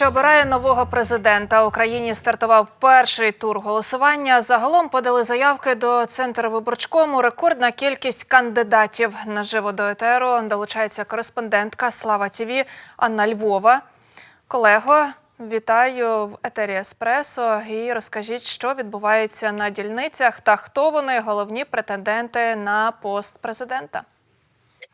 Польща обирає нового президента. Україні стартував перший тур голосування. Загалом подали заявки до центру виборчкому. Рекордна кількість кандидатів. Наживо до етеру долучається кореспондентка Слава ТІВІ Анна Львова. Колего, вітаю в етері Еспресо. І розкажіть, що відбувається на дільницях та хто вони головні претенденти на пост президента. Е,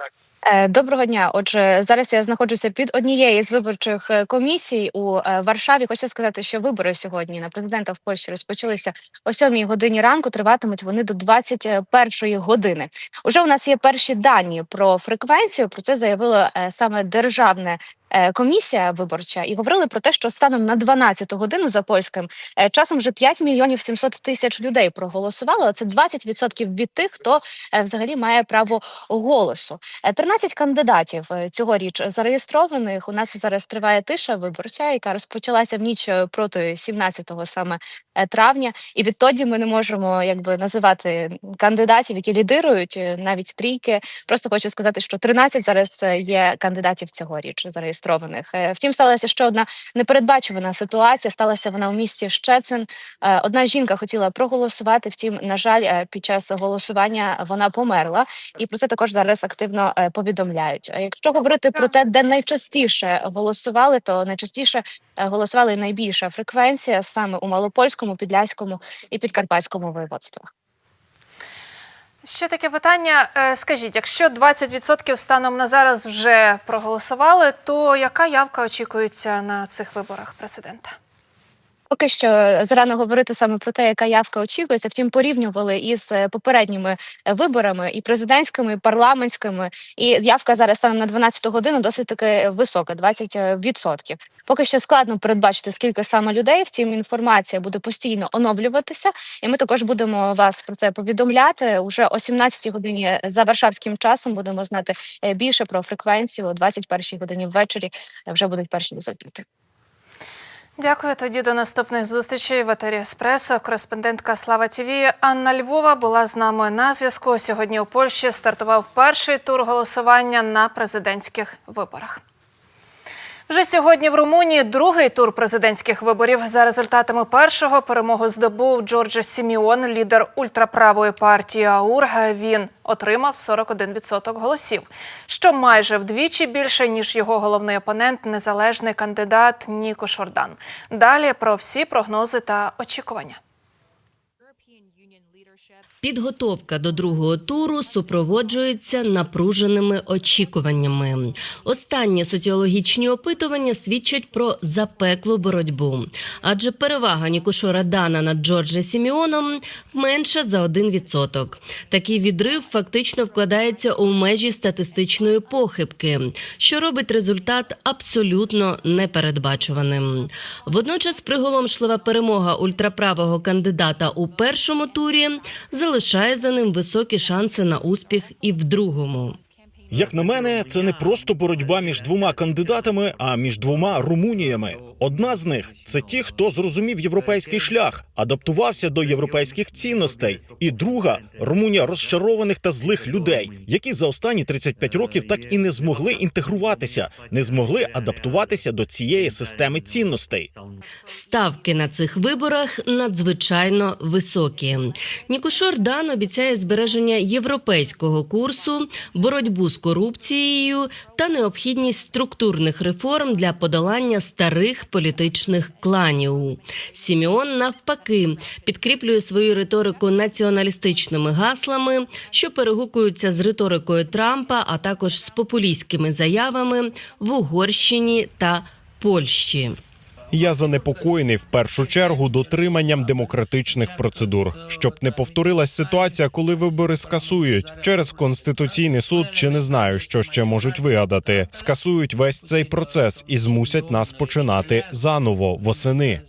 Доброго дня. Отже, зараз я знаходжуся під однією з виборчих е, комісій у е, Варшаві. Хочу сказати, що вибори сьогодні на президента в Польщі розпочалися о 7 годині ранку. Триватимуть вони до 21 години. Уже у нас є перші дані про фреквенцію. Про це заявила е, саме державне. Е, Комісія виборча і говорили про те, що станом на 12 годину за польським е, часом вже 5 мільйонів 700 тисяч людей проголосували. Це 20% від тих, хто е, взагалі має право голосу. Е, 13 кандидатів цьогоріч зареєстрованих. У нас зараз триває тиша виборча, яка розпочалася в ніч проти 17 саме травня. І відтоді ми не можемо якби називати кандидатів, які лідирують навіть трійки. Просто хочу сказати, що 13 зараз є кандидатів цьогоріч зареєстрованих. Е, Втім, сталася ще одна непередбачувана ситуація. Сталася вона у місті Щецин. Е, Одна жінка хотіла проголосувати. Втім, на жаль, е, під час голосування вона померла, і про це також зараз активно повідомляють. Якщо говорити про те, де найчастіше голосували, то найчастіше голосували найбільша фреквенція саме у Малопольському, Підляському і Підкарпатському воєводствах. Ще таке питання. Е, Скажіть, якщо 20% станом на зараз вже проголосували, то яка явка очікується на цих виборах президента? Поки що зарано говорити саме про те, яка явка очікується. Втім, порівнювали із е, попередніми е, виборами і президентськими, і парламентськими. І явка зараз станом на 12 годину досить таки висока 20%. Поки що складно передбачити, скільки саме людей. Втім, інформація буде постійно оновлюватися, і ми також будемо вас про це повідомляти. Уже о 17 годині за варшавським часом будемо знати е, більше про фреквенцію. О 21 годині ввечері е, вже будуть перші результати. Дякую. Тоді до наступних зустрічей в етері Еспресо. Кореспондентка Слава ТІВІ Анна Львова була з нами на зв'язку. Сьогодні у Польщі стартував перший тур голосування на президентських виборах. Вже сьогодні в Румунії другий тур президентських виборів. За результатами першого перемогу здобув Джорджа Сіміон, лідер ультраправої партії АУР. Він отримав 41% голосів, що майже вдвічі більше ніж його головний опонент, незалежний кандидат Ніко Шордан. Далі про всі прогнози та очікування. Підготовка до другого туру супроводжується напруженими очікуваннями. Останні соціологічні опитування свідчать про запеклу боротьбу, адже перевага Нікушора Дана над Джорджа Сіміоном менша за 1%. Такий відрив фактично вкладається у межі статистичної похибки, що робить результат абсолютно непередбачуваним. Водночас приголомшлива перемога ультраправого кандидата у першому турі залишає за ним високі шанси на успіх і в другому. Як на мене, це не просто боротьба між двома кандидатами, а між двома Румуніями. Одна з них це ті, хто зрозумів європейський шлях, адаптувався до європейських цінностей. І друга Румунія розчарованих та злих людей, які за останні 35 років так і не змогли інтегруватися, не змогли адаптуватися до цієї системи цінностей. Ставки на цих виборах надзвичайно високі. Нікушор Дан обіцяє збереження європейського курсу, боротьбу з корупцією та необхідність структурних реформ для подолання старих політичних кланів. Сіміон навпаки підкріплює свою риторику націоналістичними гаслами, що перегукуються з риторикою Трампа, а також з популістськими заявами в Угорщині та Польщі. Я занепокоєний в першу чергу дотриманням демократичних процедур, щоб не повторилась ситуація, коли вибори скасують через конституційний суд. Чи не знаю, що ще можуть вигадати. Скасують весь цей процес і змусять нас починати заново восени.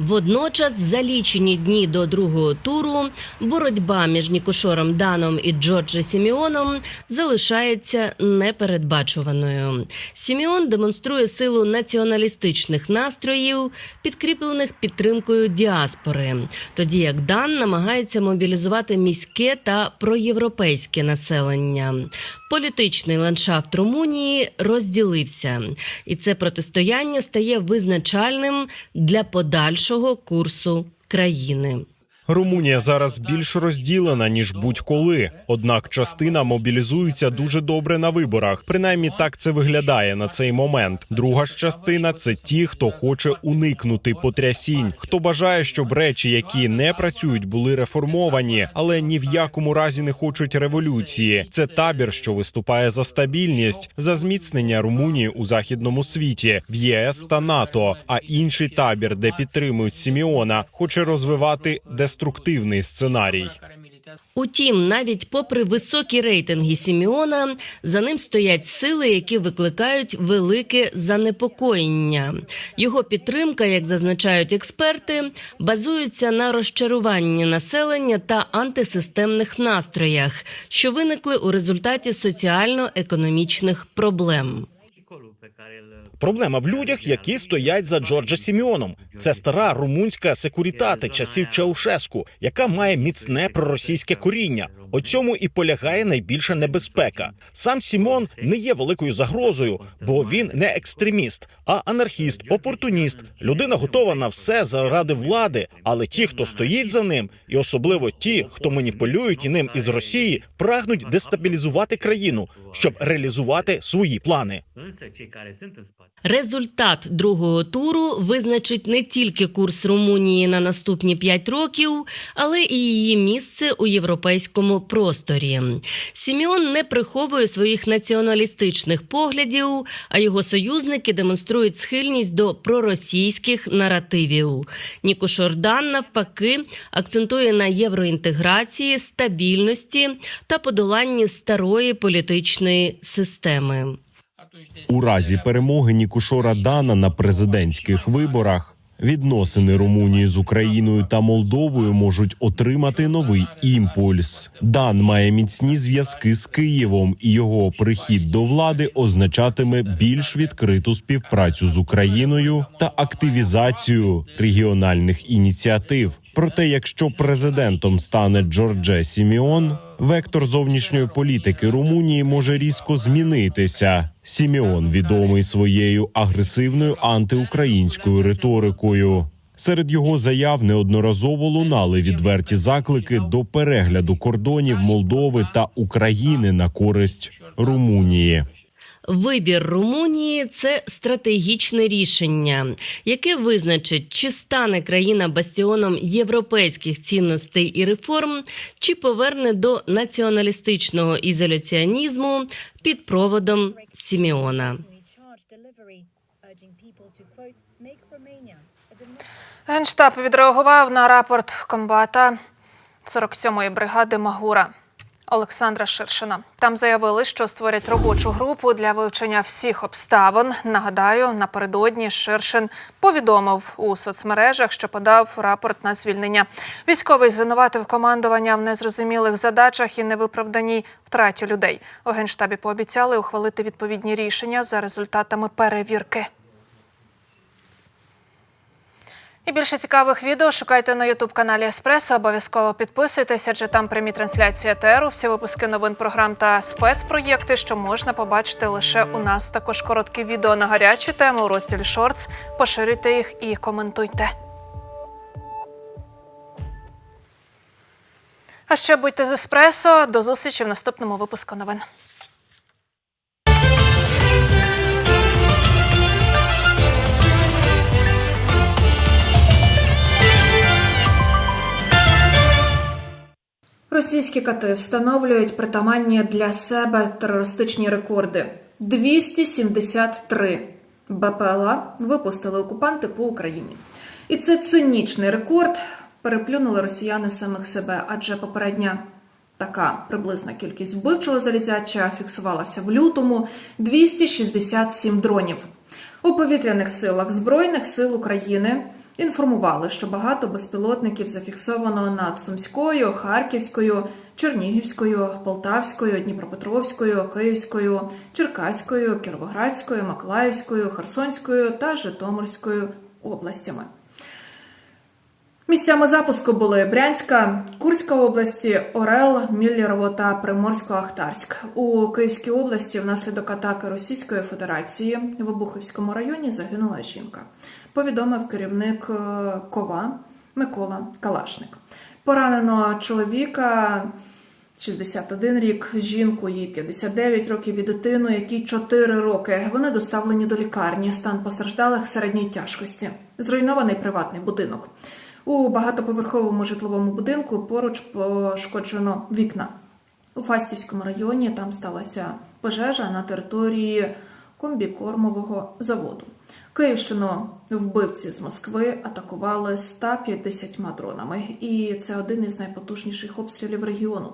Водночас, за лічені дні до другого туру, боротьба між Нікошором Даном і Джорджа Сіміоном залишається непередбачуваною. Сіміон демонструє силу націоналістичних настроїв, підкріплених підтримкою діаспори, тоді як Дан намагається мобілізувати міське та проєвропейське населення. Політичний ландшафт Румунії розділився, і це протистояння стає визначальним для подальшого курсу країни. Румунія зараз більш розділена ніж будь-коли. Однак частина мобілізується дуже добре на виборах. Принаймні так це виглядає на цей момент. Друга ж частина це ті, хто хоче уникнути потрясінь, хто бажає, щоб речі, які не працюють, були реформовані, але ні в якому разі не хочуть революції. Це табір, що виступає за стабільність, за зміцнення Румунії у західному світі, в ЄС та НАТО. А інший табір, де підтримують Сіміона, хоче розвивати деструктивний сценарій. Утім, навіть попри високі рейтинги Сіміона, за ним стоять сили, які викликають велике занепокоєння. Його підтримка, як зазначають експерти, базується на розчаруванні населення та антисистемних настроях, що виникли у результаті соціально-економічних проблем. Проблема в людях, які стоять за Джорджа Сіміоном. Це стара румунська секурітати часів Чаушеску, яка має міцне проросійське коріння. У цьому і полягає найбільша небезпека. Сам Сімон не є великою загрозою, бо він не екстреміст, а анархіст, опортуніст. Людина готова на все заради влади. Але ті, хто стоїть за ним, і особливо ті, хто маніпулюють і ним із Росії, прагнуть дестабілізувати країну, щоб реалізувати свої плани. Результат другого туру визначить не тільки курс Румунії на наступні п'ять років, але і її місце у європейському просторі. Сіміон не приховує своїх націоналістичних поглядів, а його союзники демонструють схильність до проросійських наративів. Нікош Ордан, навпаки, акцентує на євроінтеграції, стабільності та подоланні старої політичної системи. У разі перемоги Нікушора Дана на президентських виборах відносини Румунії з Україною та Молдовою можуть отримати новий імпульс. Дан має міцні зв'язки з Києвом, і його прихід до влади означатиме більш відкриту співпрацю з Україною та активізацію регіональних ініціатив. Проте, якщо президентом стане Джордже Сіміон, вектор зовнішньої політики Румунії може різко змінитися. Сіміон відомий своєю агресивною антиукраїнською риторикою. Серед його заяв неодноразово лунали відверті заклики до перегляду кордонів Молдови та України на користь Румунії. Вибір Румунії це стратегічне рішення, яке визначить, чи стане країна бастіоном європейських цінностей і реформ, чи поверне до націоналістичного ізоляціонізму під проводом Сіміона. Генштаб відреагував на рапорт комбата 47-ї бригади Магура Олександра Ширшина. Там заявили, що створять робочу групу для вивчення всіх обставин. Нагадаю, напередодні Ширшин повідомив у соцмережах, що подав рапорт на звільнення. Військовий звинуватив командування в незрозумілих задачах і невиправданій втраті людей. У генштабі пообіцяли ухвалити відповідні рішення за результатами перевірки. І більше цікавих відео шукайте на ютуб каналі Еспресо. Обов'язково підписуйтесь, адже там прямі трансляції ЕТРу, всі випуски новин програм та спецпроєкти, що можна побачити лише у нас. Також короткі відео на гарячі теми у розділі Шортс. Поширюйте їх і коментуйте. А ще будьте з Еспресо. До зустрічі в наступному випуску новин. Російські кати встановлюють притаманні для себе терористичні рекорди. 273 БПЛА випустили окупанти по Україні. І це цинічний рекорд. Переплюнули росіяни самих себе, адже попередня така приблизна кількість вбивчого залізяча фіксувалася в лютому 267 дронів. У повітряних силах Збройних сил України інформували, що багато безпілотників зафіксовано над Сумською, Харківською, Чернігівською, Полтавською, Дніпропетровською, Київською, Черкаською, Кіровоградською, Миколаївською, Херсонською та Житомирською областями. Місцями запуску були Брянська, Курська області, Орел, Міллєрово та Приморсько-Ахтарськ. У Київській області внаслідок атаки Російської Федерації в Обухівському районі загинула жінка. Повідомив керівник е, КОВА Микола Калашник. Поранено чоловіка 61 рік, жінку їй 59 років і дитину, якій 4 роки. Вони доставлені до лікарні. Стан постраждалих середньої тяжкості. Зруйнований приватний будинок. У багатоповерховому житловому будинку поруч пошкоджено вікна. У Фастівському районі там сталася пожежа на території комбікормового заводу. Київщину вбивці з Москви атакували 150 дронами, і це один із найпотужніших обстрілів регіону.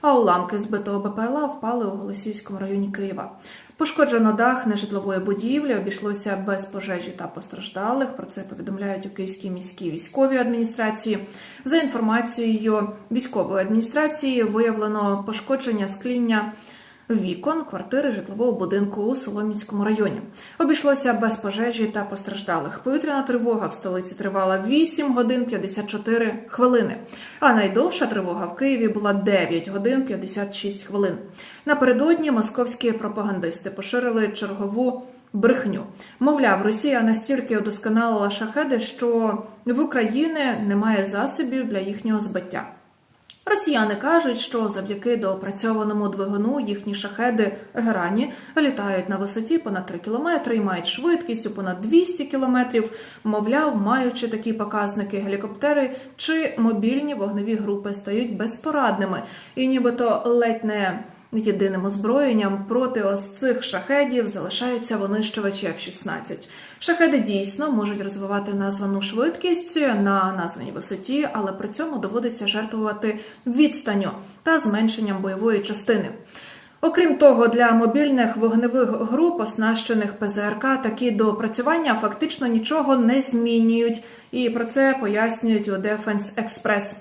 А уламки збитого БПЛА впали у Голосіївському районі Києва. Пошкоджено дах нежитлової будівлі, обійшлося без пожежі та постраждалих. Про це повідомляють у Київській міській військовій адміністрації. За інформацією військової адміністрації, виявлено пошкодження скління вікон квартири житлового будинку у Соломінському районі. Обійшлося без пожежі та постраждалих. Повітряна тривога в столиці тривала 8 годин 54 хвилини. А найдовша тривога в Києві була 9 годин 56 хвилин. Напередодні московські пропагандисти поширили чергову. Брехню мовляв, Росія настільки удосконалила шахеди, що в Україні немає засобів для їхнього збиття. Росіяни кажуть, що завдяки доопрацьованому двигуну їхні шахеди грані літають на висоті понад 3 кілометри і мають швидкість у понад 200 кілометрів. Мовляв, маючи такі показники, гелікоптери чи мобільні вогневі групи стають безпорадними і нібито ледь не Єдиним озброєнням проти ось цих шахедів залишаються винищувачі F-16. Шахеди дійсно можуть розвивати названу швидкість на названій висоті, але при цьому доводиться жертвувати відстанню та зменшенням бойової частини. Окрім того, для мобільних вогневих груп, оснащених ПЗРК, такі доопрацювання фактично нічого не змінюють, і про це пояснюють у Defense Express.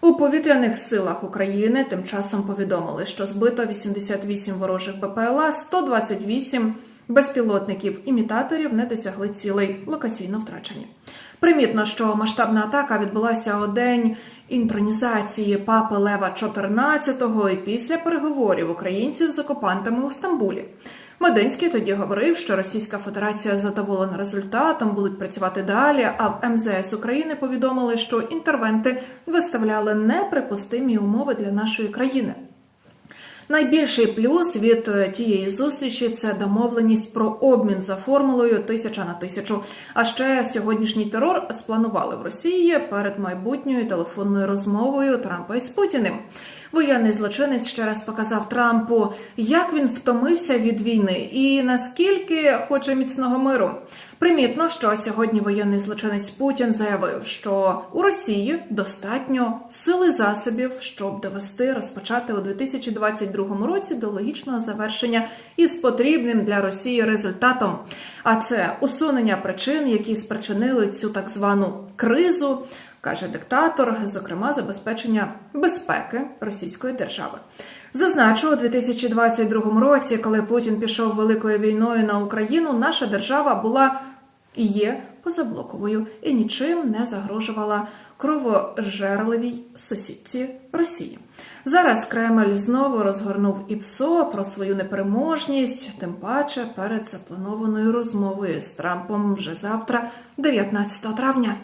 У повітряних силах України тим часом повідомили, що збито 88 ворожих БПЛА, 128 безпілотників імітаторів не досягли цілей локаційно втрачені. Примітно, що масштабна атака відбулася у день інтронізації папи Лева XIV і після переговорів українців з окупантами у Стамбулі. Мединський тоді говорив, що Російська Федерація задоволена результатом, будуть працювати далі. А в МЗС України повідомили, що інтервенти виставляли неприпустимі умови для нашої країни. Найбільший плюс від е, тієї зустрічі це домовленість про обмін за формулою тисяча на тисячу. А ще сьогоднішній терор спланували в Росії перед майбутньою телефонною розмовою Трампа із Путіним. Воєнний злочинець ще раз показав Трампу, як він втомився від війни і наскільки хоче міцного миру. Примітно, що сьогодні воєнний злочинець Путін заявив, що у Росії достатньо сили засобів, щоб довести розпочати у 2022 році до логічного завершення із потрібним для Росії результатом. А це усунення причин, які спричинили цю так звану кризу. Каже диктатор, зокрема, забезпечення безпеки Російської держави. Зазначу, у 2022 році, коли Путін пішов великою війною на Україну, наша держава була і є позаблоковою і нічим не загрожувала кровожерливій сусідці Росії. Зараз Кремль знову розгорнув ІПСО про свою непереможність, тим паче перед запланованою розмовою з Трампом вже завтра, 19 травня.